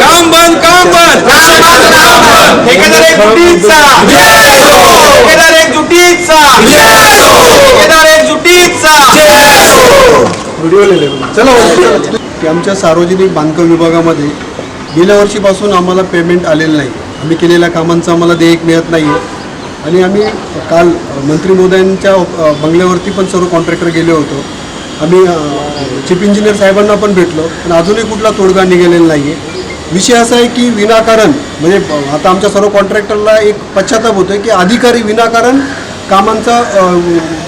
काम बंद काम बंद. ठेकेदार एक जुटीचा ठेकेदार एक जुटीचा ठेकेदार एक जुटीचा की आमच्या सार्वजनिक बांधकाम विभागामध्ये गेल्या वर्षीपासून आम्हाला पेमेंट आलेलं नाही. आम्ही केलेल्या कामांचं आम्हाला देयक मिळत नाही आहे आणि आम्ही काल मंत्री महोदयांच्या अ, बंगल्यावरती पण सर्व कॉन्ट्रॅक्टर गेले होतो. आम्ही चीफ इंजिनियर साहेबांना पण भेटलो. पण अजूनही कुठला तोडगा निघालेला नाही आहे विषय असा आहे की विनाकारण म्हणजे आता आमच्या सर्व कॉन्ट्रॅक्टरला एक पश्चाताप होतो की अधिकारी विनाकारण कामांचा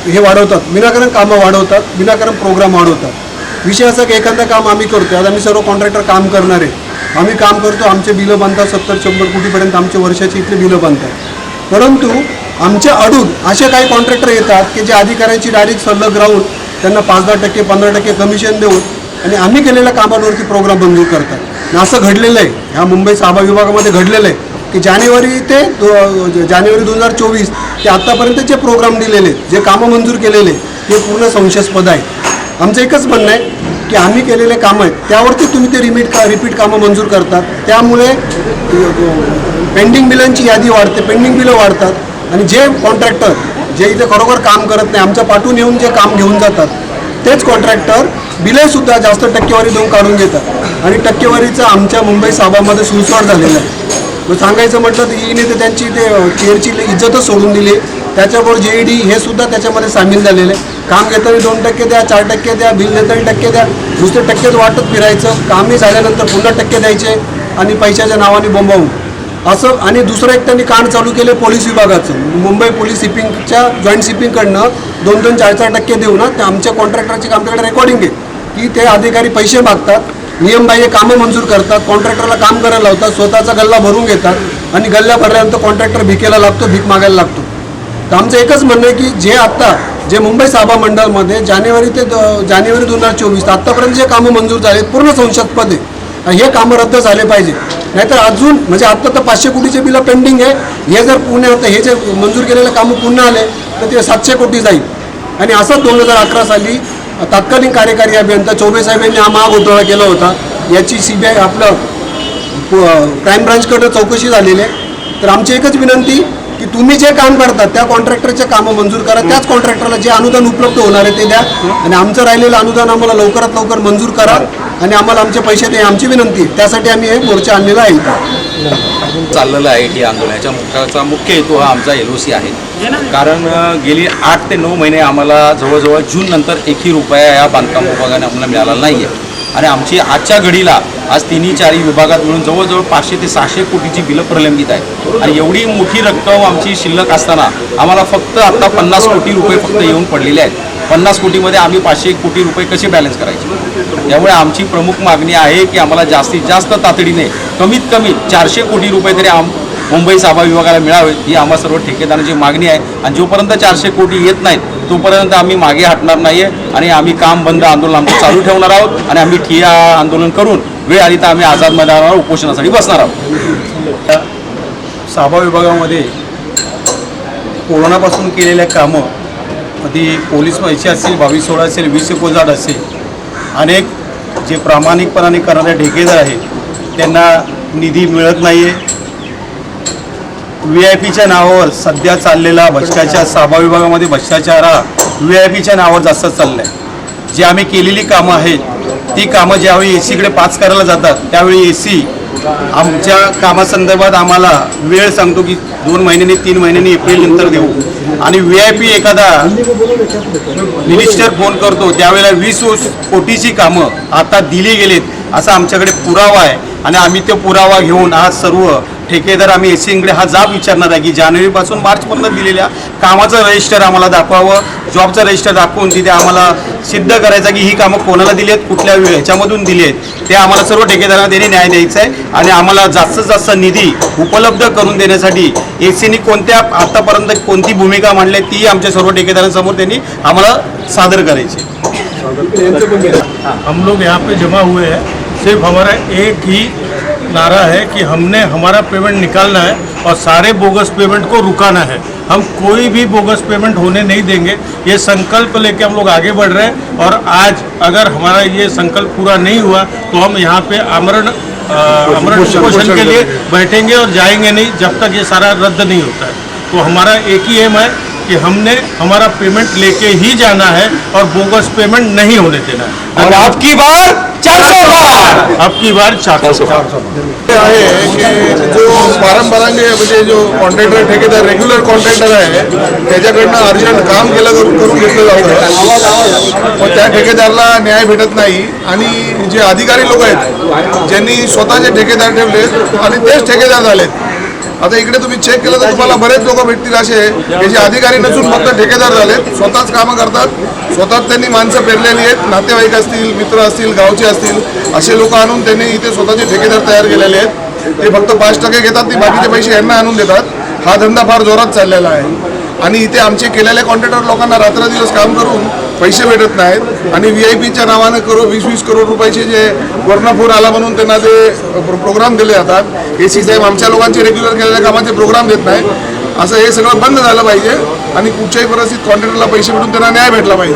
हे वाढवतात. विनाकारण कामं वाढवतात विनाकारण प्रोग्राम वाढवतात. विषय असा की एखादं काम आम्ही करतो आता आम्ही सर्व कॉन्ट्रॅक्टर काम करणार आहे. आम्ही काम करतो आमचे बिलं बांधतात सत्तर शंभर कोटीपर्यंत आमचे वर्षाचे इथले बिलं बांधतात परंतु आमच्या अडून असे काही कॉन्ट्रॅक्टर येतात की जे अधिकाऱ्यांची डायरेक्ट सल्लग राहून त्यांना पाच दहा टक्के पंधरा टक्के कमिशन देऊन आणि आम्ही केलेल्या कामांवरती प्रोग्राम मंजूर करतात. असं घडलेलं आहे. ह्या मुंबई साबा विभागामध्ये घडलेलं आहे की जानेवारी ते जानेवारी दोन हजार चोवीस ते आत्तापर्यंत जे प्रोग्राम दिलेले जे कामं मंजूर केलेले ते पूर्ण संशयास्पद आहे. आमचं एकच म्हणणं आहे की आम्ही केलेले कामं आहेत त्यावरती तुम्ही ते रिमिट का रिपीट कामं मंजूर करतात. त्यामुळे पेंडिंग बिलांची यादी वाढते पेंडिंग बिलं वाढतात. आणि जे कॉन्ट्रॅक्टर जे इथे खरोखर काम करत नाही आमच्या पाठून येऊन जे काम घेऊन जातात तेच कॉन्ट्रॅक्टर बिलेसुद्धा जास्त टक्केवारी देऊन काढून घेतात. आणि टक्केवारीचं आमच्या मुंबई साबामध्ये सुळसुळाट झालेलं आहे. मग सांगायचं म्हटलं तर ईने तर त्यांची ते केअरची इज्जतच सोडून दिली त्याच्याबरोबर जे डी हे सुद्धा त्याच्यामध्ये सामील झालेले आहे. काम घेताना दोन टक्के द्या चार टक्के द्या बिल देताना टक्के द्या. नुसते टक्केच वाटत फिरायचं. कामही झाल्यानंतर पुन्हा टक्के द्यायचे आणि पैशाच्या नावाने बोंबावून. असं आणि दुसरं एक त्यांनी कांड चालू केले पोलीस विभागाचं. मुंबई पोलीस शिपिंगच्या जॉईंट शिपिंगकडनं दोन दोन चार चार टक्के देऊ ना ते आमच्या कॉन्ट्रॅक्टरची आमच्याकडे रेकॉर्डिंग आहे की ते अधिकारी पैसे मागतात नियमबाह्य कामं मंजूर करतात कॉन्ट्रॅक्टरला काम करायला लावतात स्वतःचा गल्ला भरून घेतात आणि गल्ल्या भरल्यानंतर कॉन्ट्रॅक्टर भिकेला लागतो भीक मागायला लागतो. तर आमचं एकच म्हणणं आहे की जे आत्ता जे मुंबई साभा मंडळमध्ये जानेवारी ते द- जानेवारी दोन हजार चोवीस आत्तापर्यंत जे कामं मंजूर झाले पूर्ण संशयास्पद आहे हे कामं रद्द झाले पाहिजे. नाहीतर अजून म्हणजे आत्ता तर पाचशे कोटीचे बिलं पेंडिंग आहे. हे जर पुणे होतं हे जे मंजूर केलेलं कामं पुन्हा आले तर ते सातशे कोटी जाईल. आणि असंच दोन हजार अकरा साली तत्कालीन कार्यकारी अभियंता चौबे साहेबांनी हा महाघोटाळा केला होता. याची सी बी आय आपलं क्राईम ब्रांचकडे चौकशी झालेली आहे. तर आमची एकच विनंती की तुम्ही जे काम करता त्या कॉन्ट्रॅक्टरचे कामं मंजूर करा. त्याच कॉन्ट्रॅक्टरला जे अनुदान उपलब्ध होणार आहे ते द्या. आणि आमचं राहिलेलं अनुदान आम्हाला लवकरात लवकर मंजूर करा. आणि आम्हाला आमचे पैसे द्या. आमची विनंती. त्यासाठी आम्ही हे मोर्चा आणलेला आहे. चाललेलं आहे टी आंदोलनाच्या मुख्याचा मुख्य हेतू हा आमचा एल ओ सी आहे. कारण गेली आठ ते नऊ महिने आम्हाला जवळजवळ जून नंतर एकही रुपया या बांधकाम विभागाने आम्हाला मिळाला नाही आहे आणि आमची आजच्या घडीला आज तिन्ही चारही विभागात मिळून जवळजवळ पाचशे ते सहाशे कोटीची बिलं प्रलंबित आहे आणि एवढी मोठी रक्कम आमची शिल्लक असताना आम्हाला फक्त आत्ता पन्नास कोटी रुपये फक्त येऊन पडलेले आहेत. पन्नास कोटीमध्ये आम्ही पाचशे कोटी रुपये कसे बॅलन्स करायचे? त्यामुळे आमची प्रमुख मागणी आहे की आम्हाला जास्तीत जास्त तातडीने कमीत कमी चारशे कोटी रुपये तरी आम मुंबई साफा विभागाला मिळावे ही आम्हा सर्व ठेकेदारांची मागणी आहे. आणि जोपर्यंत चारशे कोटी येत नाहीत तोपर्यंत आम्ही मागे हटणार नाही आहे आणि आम्ही काम बंद आंदोलन आमचं चालू ठेवणार आहोत आणि आम्ही ठिया आंदोलन करून वेळ आली तर आम्ही आझाद मैदानावर उपोषणासाठी बसणार आहोत. साभा विभागामध्ये कोरोनापासून केलेल्या कामं ती पोलीस पैसे असेल बावीस सोळा असेल वीस एकोणसाठ असेल अनेक जे प्रामाणिकपणाने करणारे ठेकेदार आहेत त्यांना निधी मिळत नाही आहे व्ही आय पीच्या नावावर सध्या चाललेला भ्रष्टाचार साबा विभागामध्ये भ्रष्टाचार हा व्ही आय पीच्या नावावर जास्त चालला आहे जी आम्ही केलेली कामं आहेत ती कामं ज्यावेळी ए सीकडे पास करायला जातात त्यावेळी ए सी आमच्या कामासंदर्भात आम्हाला वेळ सांगतो की दोन महिन्यांनी तीन महिन्यांनी एप्रिलनंतर देऊ. आणि व्ही आय पी एखादा मिनिस्टर फोन करतो त्यावेळेला वीस कोटीची कामं आता दिली गेलीत असा आमच्याकडे पुरावा आहे. आणि आम्ही तो पुरावा घेऊन आज सर्व ठेकेदार आम्ही एसीकडे हा जाब विचारणार आहे की जानेवारीपासून मार्चपर्यंत दिलेल्या कामाचं रजिस्टर आम्हाला दाखवावं जॉबचं रजिस्टर दाखवून तिथे आम्हाला सिद्ध करायचं की ही कामं कोणाला दिली आहेत कुठल्या वेळ ह्याच्यामधून दिली आहेत. ते आम्हाला सर्व ठेकेदारांना त्यांनी न्याय द्यायचा आहे आणि आम्हाला जास्तीत जास्त निधी उपलब्ध करून देण्यासाठी ए सीनी कोणत्या आतापर्यंत कोणती भूमिका मांडली आहे, ती आमच्या सर्व ठेकेदारांसमोर त्यांनी आम्हाला सादर करायची हम लोग यहाँ पे जमा हुए हैं। सिर्फ हमारा एक ही नारा है कि हमने हमारा पेमेंट निकालना है और सारे बोगस पेमेंट को रुकाना है। हम कोई भी बोगस पेमेंट होने नहीं देंगे। ये संकल्प लेके हम लोग आगे बढ़ रहे हैं और आज अगर हमारा ये संकल्प पूरा नहीं हुआ तो हम यहाँ पे आमरण आमरण उपोषण के लिए बैठेंगे और जाएँगे नहीं जब तक ये सारा रद्द नहीं होता है। तो हमारा एक ही एम है कि हमने हमारा पेमेंट लेके ही जाना है और बोगस पेमेंट नहीं होने देना है। और आपकी बार चार सौ बार। अब की बार। चार सौ हे आहे की जो पारंपराने म्हणजे जो कॉन्ट्रॅक्टर ठेकेदार रेग्युलर कॉन्ट्रॅक्टर आहे त्याच्याकडनं अर्जंट काम केलं करून करून घेतलं जातं मग त्या ठेकेदारला न्याय भेटत नाही आणि जे अधिकारी लोक आहेत ज्यांनी स्वतःचे ठेकेदार ठेवले आणि तेच ठेकेदार झालेत आता इकडे तुम्ही चेक केलं तर तुम्हाला बरेच लोक भेटतील असे जे अधिकारी नसून फक्त ठेकेदार झालेत. स्वतःच कामं करतात. स्वतःच त्यांनी माणसं पेरलेली आहेत. नातेवाईक असतील मित्र असतील गावचे असतील असे लोक आणून त्यांनी इथे स्वतःचे ठेकेदार तयार केलेले आहेत. ते फक्त पाच टक्के घेतात ते बाकीचे पैसे यांना आणून देतात. हा धंदा फार जोरात चाललेला आहे. आणि इथे आमचे केलेल्या कॉन्ट्रॅक्टर लोकांना रात्रदिवस काम करून पैसे भेटत नाहीत. आणि व्ही आय पीच्या नावानं करो वीस वीस करोड रुपयाचे जे वर्णपूर आला म्हणून त्यांना ते प्रोग्राम दिले जातात. ए सी साहेब आमच्या लोकांचे रेग्युलर केलेल्या कामाचे प्रोग्राम देत नाही असं हे सगळं बंद झालं पाहिजे. आणि कुठच्याही परिस्थितीत कॉन्ट्रॅक्टरला पैसे भेटून त्यांना न्याय भेटला पाहिजे.